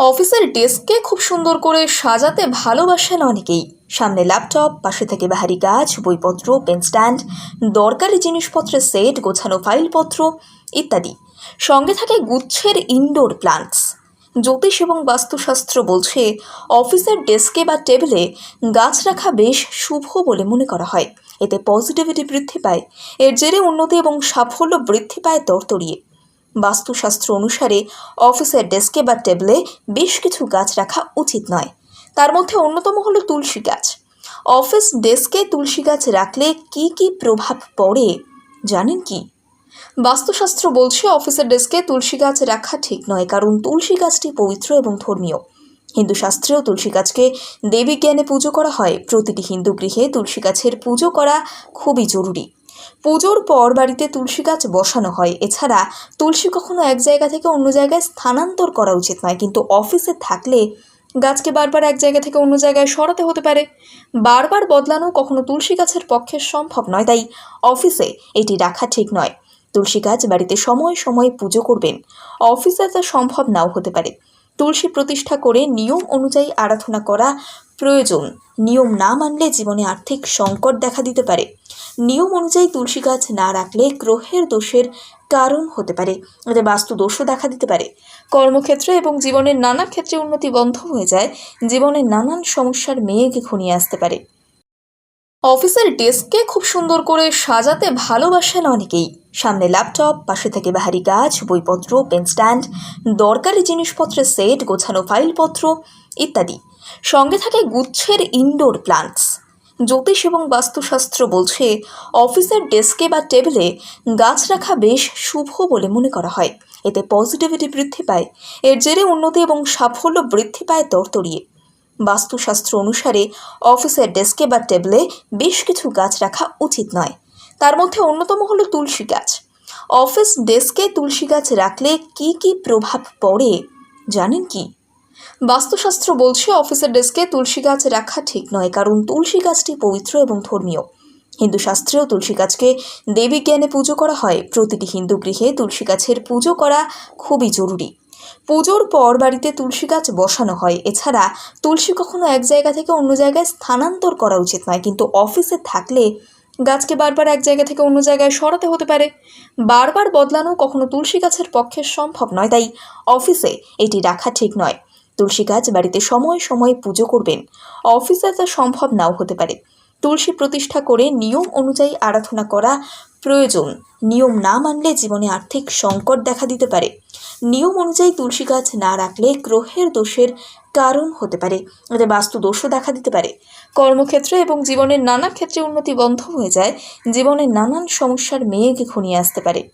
অফিসের ডেস্ককে খুব সুন্দর করে সাজাতে ভালোবাসেন অনেকেই। সামনে ল্যাপটপ, পাশে থেকে বাহারি গাছ বইপত্র, পেন স্ট্যান্ড, দরকারি জিনিসপত্রের সেট, গোছানো ফাইলপত্র ইত্যাদি। সঙ্গে থাকে গুচ্ছের ইনডোর প্লান্টস জ্যোতিষ এবং বাস্তুশাস্ত্র বলছে, অফিসের ডেস্কে বা টেবিলে গাছ রাখা বেশ শুভ বলে মনে করা হয়। এতে পজিটিভিটি বৃদ্ধি পায়। এর জেরে উন্নতি এবং সাফল্য বৃদ্ধি পায় তরতরিয়ে। বাস্তুশাস্ত্র অনুসারে অফিসের ডেস্কে বা টেবিলে বেশ কিছু গাছ রাখা উচিত নয়। তার মধ্যে অন্যতম হলো তুলসী গাছ। অফিস ডেস্কে তুলসী গাছ রাখলে কি কি প্রভাব পড়ে, জানেন কি? বাস্তুশাস্ত্র বলছে অফিসের ডেস্কে তুলসী গাছ রাখা ঠিক নয়, কারণ তুলসী গাছটি পবিত্র এবং ধর্মীয়। হিন্দু শাস্ত্রেও তুলসী গাছকে দেবী জ্ঞানে পুজো করা হয়। প্রতিটি হিন্দু গৃহে তুলসী গাছের পুজো করা খুবই জরুরি। পুজোর পর বাড়িতে তুলসী গাছ বসানো হয়। এছাড়া তুলসী কখনো এক জায়গা থেকে অন্য জায়গায় স্থানান্তর করা উচিত নয়। কিন্তু অফিসে থাকলে গাছকে বারবার এক জায়গা থেকে অন্য জায়গায় সরাতে হতে পারে। বারবার বদলানো কখনো তুলসী গাছের পক্ষে সম্ভব নয়, তাই অফিসে এটি রাখা ঠিক নয়। তুলসী গাছ বাড়িতে সময় সময় পুজো করবেন। অফিসে তা সম্ভব নাও হতে পারে। তুলসী প্রতিষ্ঠা করে নিয়ম অনুযায়ী আরাধনা করা প্রয়োজন। নিয়ম না মানলে জীবনে আর্থিক সংকট দেখা দিতে পারে। নিয়ম অনুযায়ী তুলসী গাছ না রাখলে গ্রহের দোষের কারণ হতে পারে। এতে বাস্তু দোষও দেখা দিতে পারে। কর্মক্ষেত্রে এবং জীবনের নানা ক্ষেত্রে উন্নতি বন্ধ হয়ে যায়। জীবনের নানান সমস্যার মেয়েকে ঘনিয়ে আসতে পারে। অফিসের ডেস্ককে খুব সুন্দর করে সাজাতে ভালোবাসেন অনেকেই। সামনে ল্যাপটপ, পাশে থেকে বাহারি গাছ, বইপত্র, পেন স্ট্যান্ড, দরকারি জিনিসপত্রের সেট, গোছানো ফাইলপত্র ইত্যাদি। সঙ্গে থাকে গুচ্ছের ইনডোর প্লান্টস জ্যোতিষ এবং বাস্তুশাস্ত্র বলছে, অফিসের ডেস্কে বা টেবিলে গাছ রাখা বেশ শুভ বলে মনে করা হয়। এতে পজিটিভিটি বৃদ্ধি পায়, এর জেরে উন্নতি এবং সাফল্য বৃদ্ধি পায় তরতরিয়ে বাস্তুশাস্ত্র অনুসারে, অফিসের ডেস্কে বা টেবিলে বেশ কিছু গাছ রাখা উচিত নয়। তার মধ্যে অন্যতম হলো তুলসী গাছ। অফিস ডেস্কে তুলসী গাছ রাখলে কি কি প্রভাব পড়ে, জানেন কি? বাস্তুশাস্ত্র বলছে, অফিসের ডেস্কে তুলসী গাছ রাখা ঠিক নয়, কারণ তুলসী গাছটি পবিত্র এবং ধর্মীয়। হিন্দু শাস্ত্রেও তুলসী গাছকে দেবী জ্ঞানে পুজো করা হয়। প্রতিটি হিন্দু গৃহে তুলসী গাছের পুজো করা খুবই জরুরি। পুজোর পর বাড়িতে তুলসী গাছ বসানো হয়। এছাড়া তুলসী কখনো এক জায়গা থেকে অন্য জায়গায় স্থানান্তর করা উচিত নয়, কিন্তু অফিসে থাকলে গাছকে বারবার এক জায়গা থেকে অন্য জায়গায় সরাতে হতে পারে। বারবার বদলানো কখনো তুলসী গাছের পক্ষে সম্ভব নয়, তাই অফিসে এটি রাখা ঠিক নয়। তুলসী গাছ বাড়িতে সময় সময় পুজো করবেন। অফিসে তা সম্ভব নাও হতে পারে। তুলসী প্রতিষ্ঠা করে নিয়ম অনুযায়ী আরাধনা করা প্রয়োজন। নিয়ম না মানলে জীবনে আর্থিক সংকট দেখা দিতে পারে। নিয়ম অনুযায়ী তুলসী গাছ না রাখলে গ্রহের দোষের কারণ হতে পারে। এতে বাস্তু দোষও দেখা দিতে পারে। কর্মক্ষেত্রে এবং জীবনের নানা ক্ষেত্রে উন্নতি বন্ধ হয়ে যায়। জীবনের নানান সমস্যার মেয়েকে ঘনিয়ে আসতে পারে।